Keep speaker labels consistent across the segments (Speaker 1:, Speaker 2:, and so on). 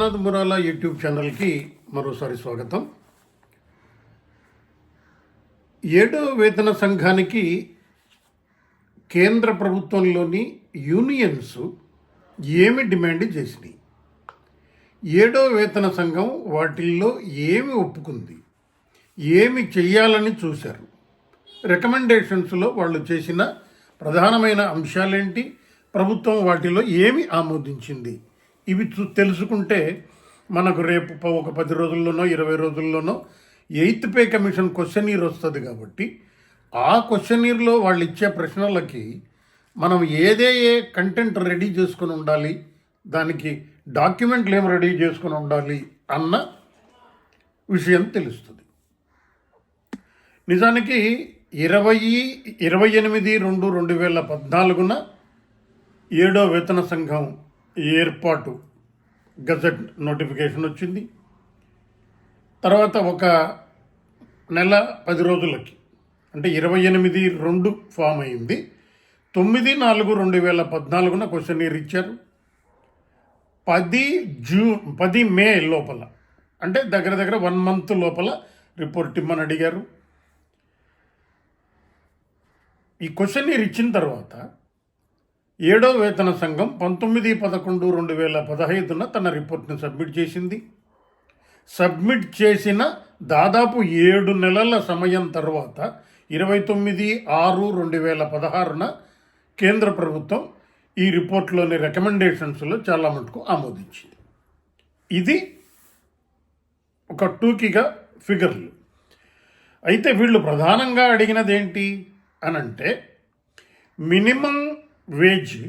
Speaker 1: Vishwanath మురాలా YouTube ఛానల్కి మరోసారి స్వాగతం. ఏడో వేతన సంఘానికి కేంద్ర ప్రభుత్వంలోని యూనియన్స్ ఏమి డిమాండ్ చేసినాయి? ఏడో వేతన సంఘం వాటిల్లో ఏమి ఒప్పుకుంది? ఏమి చెయ్యాలని చూశారు? రికమెండేషన్స్లో వాళ్ళు చేసిన ప్రధానమైన అంశాలేంటి? ప్రభుత్వం వాటిలో ఏమి ఆమోదించింది? ఇవి చూ తెలుసుకుంటే మనకు రేపు ఒక పది రోజుల్లోనో ఇరవై రోజుల్లోనో ఎయిత్ పే కమిషన్ క్వశ్చనీర్ వస్తుంది కాబట్టి ఆ క్వశ్చనీర్లో వాళ్ళు ఇచ్చే ప్రశ్నలకి మనం ఏదే ఏ కంటెంట్ రెడీ చేసుకొని ఉండాలి దానికి డాక్యుమెంట్లు ఏం రెడీ చేసుకొని ఉండాలి అన్న విషయం తెలుస్తుంది. నిజానికి ఇరవై ఇరవై ఎనిమిది రెండు రెండు వేల పద్నాలుగున ఏడో వేతన సంఘం ఏర్పాటు గజెట్ నోటిఫికేషన్ వచ్చింది. తర్వాత ఒక నెల పది రోజులకి అంటే ఇరవై ఎనిమిది రెండు ఫామ్ అయింది. తొమ్మిది నాలుగు రెండు వేల పద్నాలుగున క్వశ్చనీర్ ఇచ్చారు. పది జూన్ పది మే లోపల అంటే దగ్గర దగ్గర వన్ మంత్ లోపల రిపోర్ట్ ఇమ్మని అడిగారు. ఈ క్వశ్చనీర్ ఇచ్చిన తర్వాత ఏడో వేతన సంఘం పంతొమ్మిది పదకొండు రెండు వేల పదహైదున తన రిపోర్ట్ని సబ్మిట్ చేసింది. సబ్మిట్ చేసిన దాదాపు ఏడు నెలల సమయం తర్వాత ఇరవై తొమ్మిది ఆరు రెండు వేల పదహారున కేంద్ర ప్రభుత్వం ఈ రిపోర్ట్లోని రికమెండేషన్స్లో చాలా మటుకు ఆమోదించింది. ఇది ఒక టూకీగా ఫిగర్లు. అయితే వీళ్ళు ప్రధానంగా అడిగినది ఏంటి అనంటే మినిమం వేజ్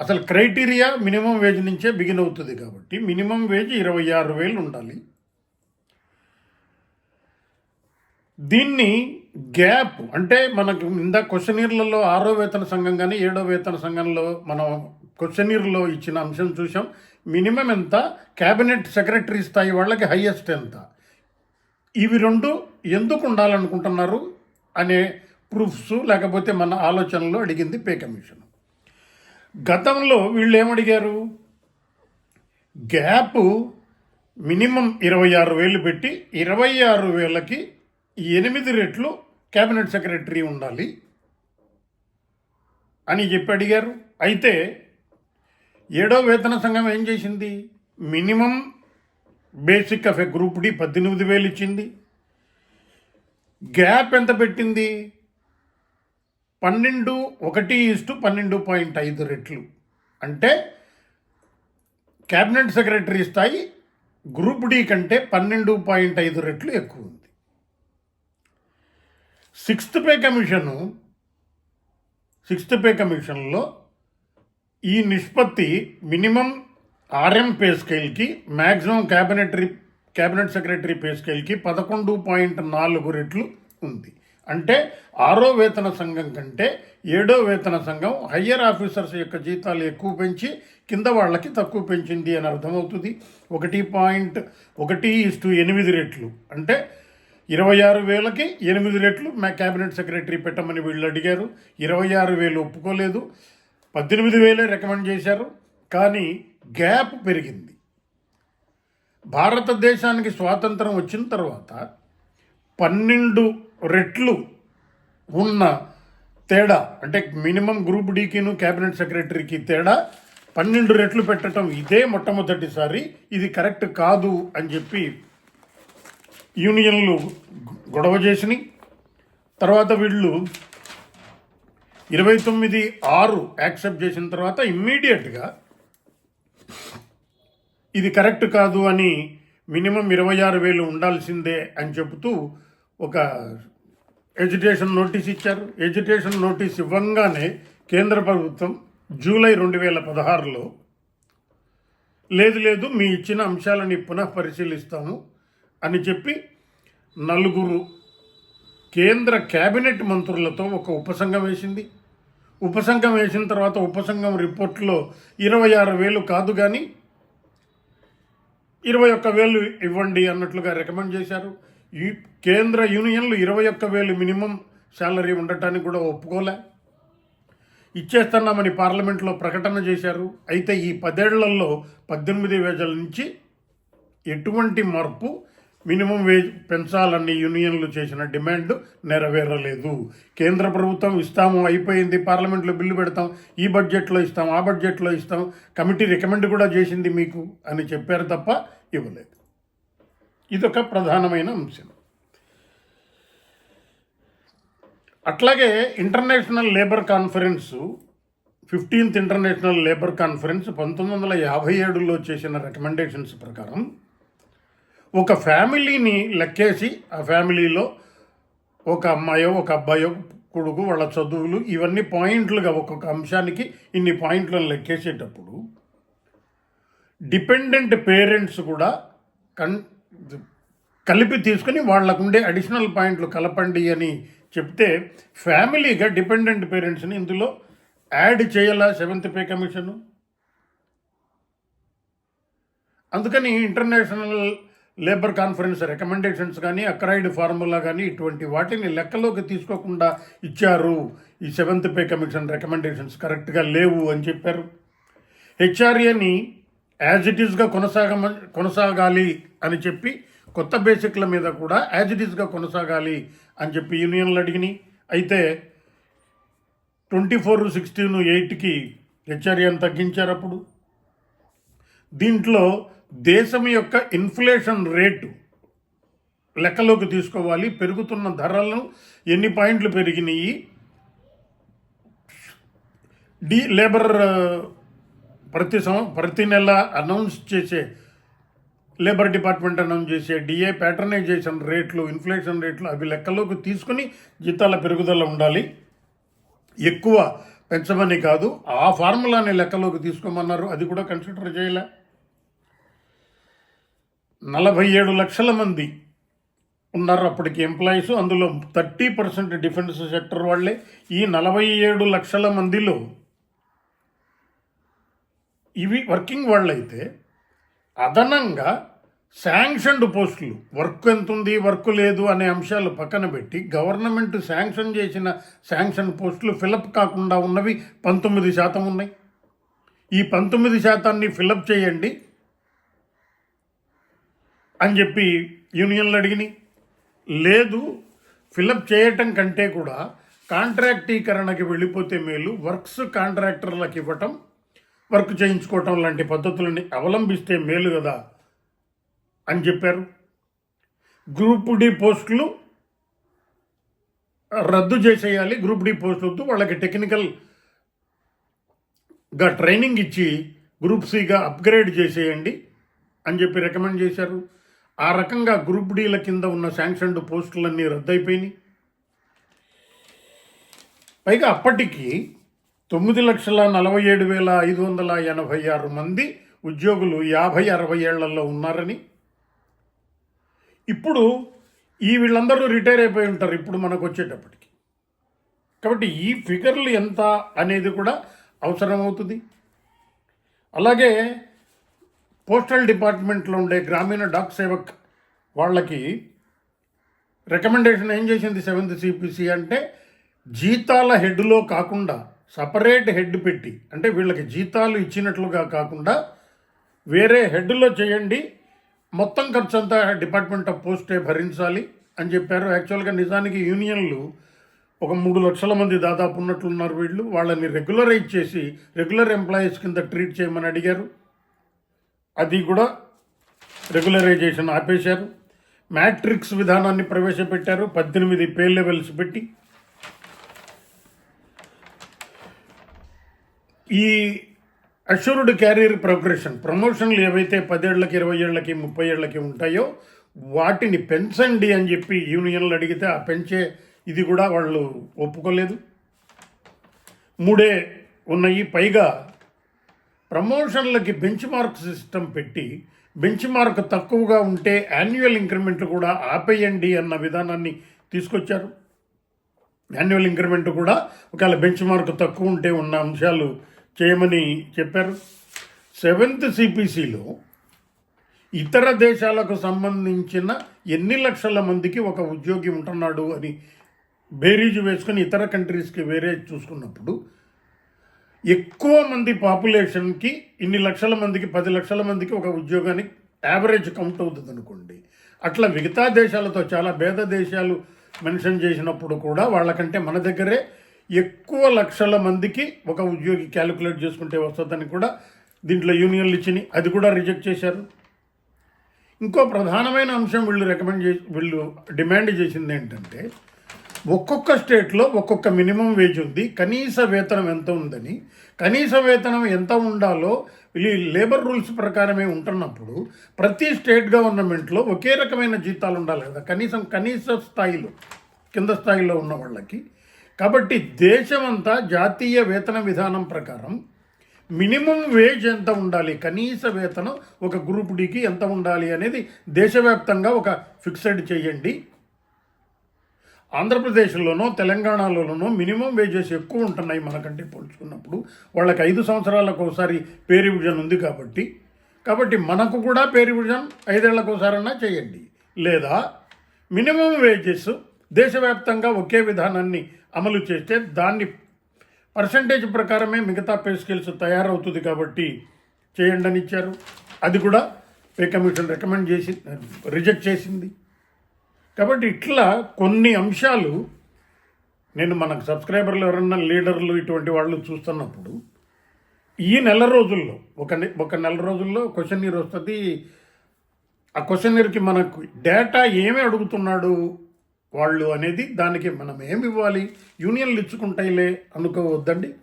Speaker 1: అసలు క్రైటీరియా మినిమం వేజ్ నుంచే బిగిన్ అవుతుంది కాబట్టి మినిమం వేజ్ ఇరవై ఆరు వేలు ఉండాలి. దీన్ని గ్యాప్ అంటే మనకు ఇందా క్వశ్చనీర్లలో ఆరో వేతన సంఘం కానీ ఏడో వేతన సంఘంలో మనం క్వశ్చనీర్లో ఇచ్చిన అంశం చూసాం మినిమం ఎంత? క్యాబినెట్ సెక్రటరీ స్థాయి వాళ్ళకి హయ్యెస్ట్ ఎంత? ఇవి రెండు ఎందుకు ఉండాలనుకుంటున్నారు? అనే ప్రూఫ్స్ లేకపోతే మన ఆలోచనలో అడిగింది పే కమిషన్. గతంలో వీళ్ళు ఏమడిగారు గ్యాప్ మినిమం ఇరవై ఆరు వేలు పెట్టి ఇరవై ఆరు వేలకి ఎనిమిది రెట్లు క్యాబినెట్ సెక్రటరీ ఉండాలి అని చెప్పి అడిగారు. అయితే ఏడో వేతన సంఘం ఏం చేసింది? Minimum basic of a group D పద్దెనిమిది వేలు ఇచ్చింది. గ్యాప్ ఎంత పెట్టింది? పన్నెండు ఒకటి ఇస్టు పన్నెండు పాయింట్ ఐదు రెట్లు. అంటే క్యాబినెట్ సెక్రటరీ స్థాయి గ్రూప్ డి కంటే పన్నెండు పాయింట్ ఐదు రెట్లు ఎక్కువ ఉంది. Sixth pay commission sixth pay కమిషన్లో ఈ నిష్పత్తి మినిమం ఆర్ఎం పే స్కేల్కి మ్యాక్సిమం క్యాబినెటరీ క్యాబినెట్ సెక్రటరీ పే స్కేల్కి పదకొండు పాయింట్ నాలుగు రెట్లు ఉంది. అంటే ఆరో వేతన సంఘం కంటే ఏడో వేతన సంఘం హయ్యర్ ఆఫీసర్స్ యొక్క జీతాలు ఎక్కువ పెంచి కింద వాళ్ళకి తక్కువ పెంచింది అని అర్థమవుతుంది. ఒకటి పాయింట్ ఒకటి ఇస్టు ఎనిమిది రెట్లు. అంటే ఇరవై ఆరు వేలకి ఎనిమిది రెట్లు మా క్యాబినెట్ సెక్రటరీ పెట్టమని వీళ్ళు అడిగారు. ఇరవై ఆరు వేలు ఒప్పుకోలేదు. పద్దెనిమిది వేలే రికమెండ్ చేశారు. కానీ గ్యాప్ పెరిగింది. భారతదేశానికి స్వాతంత్రం వచ్చిన తర్వాత పన్నెండు రెట్లు ఉన్న తేడా అంటే మినిమం గ్రూప్ డీకిను క్యాబినెట్ సెక్రటరీకి తేడా పన్నెండు రెట్లు పెట్టడం ఇదే మొట్టమొదటిసారి. ఇది కరెక్ట్ కాదు అని చెప్పి యూనియన్లు గొడవ చేసినాయి. తర్వాత వీళ్ళు ఇరవై తొమ్మిది ఆరు యాక్సెప్ట్ చేసిన తర్వాత ఇమ్మీడియట్గా ఇది కరెక్ట్ కాదు అని మినిమం ఇరవై ఆరు వేలు ఉండాల్సిందే అని చెబుతూ ఒక ఎడ్యుటేషన్ నోటీస్ ఇచ్చారు. ఎడ్యుటేషన్ నోటీస్ ఇవ్వంగానే కేంద్ర ప్రభుత్వం జూలై రెండు వేల పదహారులో లేదు లేదు మీ ఇచ్చిన అంశాలని పునః పరిశీలిస్తాము అని చెప్పి నలుగురు కేంద్ర కేబినెట్ మంత్రులతో ఒక ఉపసంఘం వేసింది. ఉపసంఘం వేసిన తర్వాత ఉపసంఘం రిపోర్ట్లో ఇరవై ఆరు వేలు కాదు కానీ ఇరవై ఒక్క వేలు ఇవ్వండి అన్నట్లుగా రికమెండ్ చేశారు. ఈ కేంద్ర యూనియన్లు ఇరవై ఒక్క వేలు మినిమం శాలరీ ఉండటానికి కూడా ఒప్పుకోలే. ఇచ్చేస్తున్నామని పార్లమెంట్లో ప్రకటన చేశారు. అయితే ఈ పదేళ్ళలో పద్దెనిమిది వేల నుంచి ఎటువంటి మార్పు మినిమం వేజ్ పెంచాలని యూనియన్లు చేసిన డిమాండ్ నెరవేరలేదు. కేంద్ర ప్రభుత్వం ఇస్తాము అయిపోయింది. పార్లమెంట్లో బిల్లు పెడతాం. ఈ బడ్జెట్లో ఇస్తాం ఆ బడ్జెట్లో ఇస్తాం. కమిటీ రికమెండ్ కూడా చేసింది మీకు అని చెప్పారు తప్ప ఇవ్వలేదు. ఇదొక ప్రధానమైన అంశం. అట్లాగే international labour conference fifteenth international labour conference పంతొమ్మిది వందల యాభై ఏడులో చేసిన రికమెండేషన్స్ ప్రకారం ఒక ఫ్యామిలీని లెక్కేసి ఆ ఫ్యామిలీలో ఒక అమ్మాయో ఒక అబ్బాయో కొడుకు వాళ్ళ చదువులు ఇవన్నీ పాయింట్లుగా ఒక్కొక్క అంశానికి ఇన్ని పాయింట్లను లెక్కేసేటప్పుడు డిపెండెంట్ పేరెంట్స్ కూడా కన్ కలిపి తీసుకుని వాళ్ళకుండే అడిషనల్ పాయింట్లు కలపండి అని చెప్తే ఫ్యామిలీగా డిపెండెంట్ పేరెంట్స్ని ఇందులో యాడ్ చేయాలా సెవెంత్ పే కమిషను? అందుకని ఇంటర్నేషనల్ లేబర్ కాన్ఫరెన్స్ రికమెండేషన్స్ కానీ అక్రైడ్ ఫార్ములా కానీ ఇటువంటి వాటిని లెక్కలోకి తీసుకోకుండా ఇచ్చారు. ఈ సెవెంత్ పే కమిషన్ రికమెండేషన్స్ కరెక్ట్గా లేవు అని చెప్పారు. హెచ్ఆర్ఏని యాజ్ ఇట్ ఈస్గా కొనసాగమ కొనసాగాలి అని చెప్పి కొత్త బేసిక్ల మీద కూడా యాజ్ ఇట్ ఈస్గా కొనసాగాలి అని చెప్పి యూనియన్లు అడిగినాయి. అయితే ట్వంటీ ఫోర్ సిక్స్టీన్ ఎయిట్కి హెచ్ఆర్ఏని తగ్గించారు అప్పుడు. దీంట్లో దేశం యొక్క ఇన్ఫ్లేషన్ రేటు లెక్కలోకి తీసుకోవాలి. పెరుగుతున్న ధరలను ఎన్ని పాయింట్లు పెరిగినాయి? డి లేబర్ ప్రతి సం ప్రతి నెల అనౌన్స్ చేసే లేబర్ డిపార్ట్మెంట్ అనౌన్స్ చేసే డిఏ ప్యాటర్నైజేషన్ రేట్లు ఇన్ఫ్లేషన్ రేట్లు అవి లెక్కలోకి తీసుకుని జీతాల పెరుగుదల ఉండాలి. ఎక్కువ పెంచమని కాదు ఆ ఫార్ములాని లెక్కలోకి తీసుకోమన్నారు. అది కూడా కన్సిడర్ చేయలే. నలభై ఏడు లక్షల మంది ఉన్నారు అప్పటికి ఎంప్లాయీస్. అందులో థర్టీ పర్సెంట్ డిఫెన్స్ సెక్టర్ వాళ్ళే. ఈ నలభై ఏడు లక్షల మందిలో ఇవి వర్కింగ్ వాళ్ళైతే అదనంగా శాంక్షన్డ్ పోస్టులు. వర్క్ ఎంత ఉంది వర్క్ లేదు అనే అంశాలు పక్కన పెట్టి గవర్నమెంట్ శాంక్షన్ చేసిన శాంక్షన్ పోస్టులు ఫిలప్ కాకుండా ఉన్నవి పంతొమ్మిది శాతం ఉన్నాయి. ఈ పంతొమ్మిది శాతాన్ని ఫిలప్ చేయండి అని చెప్పి యూనియన్లు అడిగినాయి. లేదు ఫిలప్ చేయటం కంటే కూడా కాంట్రాక్టీకరణకి వెళ్ళిపోతే మేలు వర్క్స్ కాంట్రాక్టర్లకు ఇవ్వటం వర్క్ చేయించుకోవటం లాంటి పద్ధతులని అవలంబిస్తే మేలు కదా. అని చెప్పారు. గ్రూప్ డి పోస్టులు రద్దు చేసేయాలి. గ్రూప్ డి పోస్ట్ వద్దు. వాళ్ళకి టెక్నికల్గా ట్రైనింగ్ ఇచ్చి గ్రూప్ సిగా అప్గ్రేడ్ చేసేయండి అని చెప్పి రికమెండ్ చేశారు. ఆ రకంగా గ్రూప్ డీల కింద ఉన్న శాంక్షన్డ్ పోస్టులన్నీ రద్దయిపోయినాయి. పైగా అప్పటికి తొమ్మిది లక్షల నలభై ఏడు వేల ఐదు వందల ఎనభై ఆరు మంది ఉద్యోగులు యాభై అరవై ఏళ్ళలో ఉన్నారని ఇప్పుడు ఈ వీళ్ళందరూ రిటైర్ అయిపోయి ఉంటారు ఇప్పుడు మనకు వచ్చేటప్పటికి. కాబట్టి ఈ ఫిగర్లు ఎంత అనేది కూడా అవసరమవుతుంది. అలాగే పోస్టల్ డిపార్ట్మెంట్లో ఉండే గ్రామీణ డాక్ సేవక్ వాళ్ళకి రికమెండేషన్ ఏం చేసింది సెవెంత్ సిపిసి అంటే జీతాల హెడ్లో కాకుండా సపరేట్ హెడ్ పెట్టి అంటే వీళ్ళకి జీతాలు ఇచ్చినట్లుగా కాకుండా వేరే హెడ్లో చేయండి మొత్తం ఖర్చు అంతా డిపార్ట్మెంట్ ఆఫ్ పోస్టే భరించాలి అని చెప్పారు. యాక్చువల్గా నిజానికి యూనియన్లు ఒక మూడు లక్షల మంది దాదాపు ఉన్నట్లున్నారు వీళ్ళు. వాళ్ళని రెగ్యులరైజ్ చేసి రెగ్యులర్ ఎంప్లాయీస్ కింద ట్రీట్ చేయమని అడిగారు. అది కూడా రెగ్యులరైజేషన్ ఆపేశారు. మ్యాట్రిక్స్ విధానాన్ని ప్రవేశపెట్టారు. పద్దెనిమిది పే లెవెల్స్ పెట్టి. ఈ అష్యూర్డ్ క్యారియర్ ప్రోగ్రెషన్ ప్రమోషన్లు ఏవైతే పదేళ్ళకి ఇరవై ఏళ్ళకి ముప్పై ఏళ్ళకి ఉంటాయో వాటిని పెంచండి అని చెప్పి యూనియన్లు అడిగితే ఆ పెంచే ఇది కూడా వాళ్ళు ఒప్పుకోలేదు. మూడే ఉన్నాయి. పైగా ప్రమోషన్లకి బెంచ్ మార్క్ సిస్టమ్ పెట్టి బెంచ్ మార్క్ తక్కువగా ఉంటే యాన్యువల్ ఇంక్రిమెంట్ కూడా ఆపేయండి అన్న విధానాన్ని తీసుకొచ్చారు. యాన్యువల్ ఇంక్రిమెంట్ కూడా ఒకవేళ బెంచ్ మార్క్ తక్కువ ఉంటే ఉన్న అంశాలు చేయమని చెప్పారు. సెవెంత్ సిపిసిలో ఇతర దేశాలకు సంబంధించిన ఎన్ని లక్షల మందికి ఒక ఉద్యోగి ఉంటున్నాడు అని బేరీజు వేసుకొని ఇతర కంట్రీస్కి వేరే చూసుకున్నప్పుడు ఎక్కువ మంది పాపులేషన్కి ఇన్ని లక్షల మందికి పది లక్షల మందికి ఒక ఉద్యోగానికి యావరేజ్ కౌంట్ అవుతుంది అనుకోండి అట్లా మిగతా దేశాలతో చాలా భేద దేశాలు మెన్షన్ చేసినప్పుడు కూడా వాళ్ళకంటే మన దగ్గరే ఎక్కువ లక్షల మందికి ఒక ఉద్యోగి క్యాలిక్యులేట్ చేసుకుంటే వస్తుందని కూడా దీంట్లో యూనియన్లు ఇచ్చినాయి. అది కూడా రిజెక్ట్ చేశారు. ఇంకో ప్రధానమైన అంశం వీళ్ళు రికమెండ్ చేసి వీళ్ళు డిమాండ్ చేసింది ఏంటంటే ఒక్కొక్క స్టేట్లో ఒక్కొక్క మినిమం వేజ్ ఉంది. కనీస వేతనం ఎంత ఉందని కనీస వేతనం ఎంత ఉండాలో వీళ్ళు లేబర్ రూల్స్ ప్రకారమే ఉంటున్నప్పుడు ప్రతి స్టేట్ గవర్నమెంట్లో ఒకే రకమైన జీతాలు ఉండాలి కదా. కనీసం కనీస స్థాయిలో కింద స్థాయిలో ఉన్న వాళ్ళకి కాబట్టి దేశమంతా జాతీయ వేతన విధానం ప్రకారం మినిమం వేజ్ ఎంత ఉండాలి? కనీస వేతనం ఒక గ్రూప్ డికి ఎంత ఉండాలి అనేది దేశవ్యాప్తంగా ఒక ఫిక్స్డ్ చేయండి. ఆంధ్రప్రదేశ్లోనో తెలంగాణలోనో మినిమం వేజెస్ ఎక్కువ ఉంటున్నాయి మనకంటే పోల్చుకున్నప్పుడు. వాళ్ళకి ఐదు సంవత్సరాలకు ఒకసారి పే రివిజన్ ఉంది కాబట్టి. కాబట్టి మనకు కూడా పే రివిజన్ ఐదేళ్ళకు ఒకసారన్నా చేయండి. లేదా మినిమం వేజెస్ దేశవ్యాప్తంగా ఒకే విధానాన్ని అమలు చేస్తే దాన్ని పర్సంటేజ్ ప్రకారమే మిగతా పే స్కేల్స్ తయారవుతుంది కాబట్టి చేయండి అని ఇచ్చారు. అది కూడా పే కమిషన్ రికమెండ్ చేసి రిజెక్ట్ చేసింది. కాబట్టి ఇట్లా కొన్ని అంశాలు నేను మనకు సబ్స్క్రైబర్లు ఎవరన్నా లీడర్లు ఇటువంటి వాళ్ళు చూస్తున్నప్పుడు ఈ నెల రోజుల్లో ఒక ఒక నెల రోజుల్లో క్వశ్చన్ ఇయర్ వస్తుంది. ఆ క్వశ్చన్ ఇయర్కి మనకు డేటా ఏమి అడుగుతున్నాడు? వాళ్ళు అనేది దానికి మనం ఏమి ఇవ్వాలి? యూనియన్లు ఇచ్చుకుంటాయిలే అనుకోవద్దండి.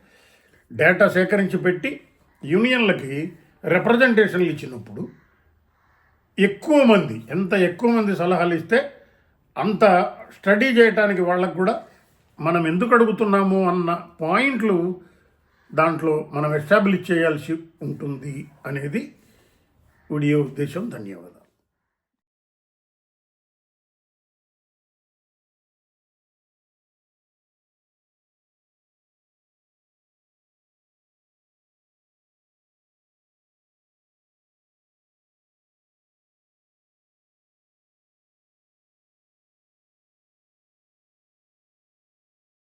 Speaker 1: డేటా సేకరించి పెట్టి యూనియన్లకి రిప్రజెంటేషన్లు ఇచ్చినప్పుడు ఎక్కువ మంది ఎంత ఎక్కువ మంది సలహాలు ఇస్తే అంత స్టడీ చేయడానికి వాళ్ళకు కూడా మనం ఎందుకు అడుగుతున్నాము అన్న పాయింట్లు దాంట్లో మనం ఎస్టాబ్లిష్ చేయాల్సి ఉంటుంది అనేది వీడియో ఉద్దేశం. ధన్యవాదాలు.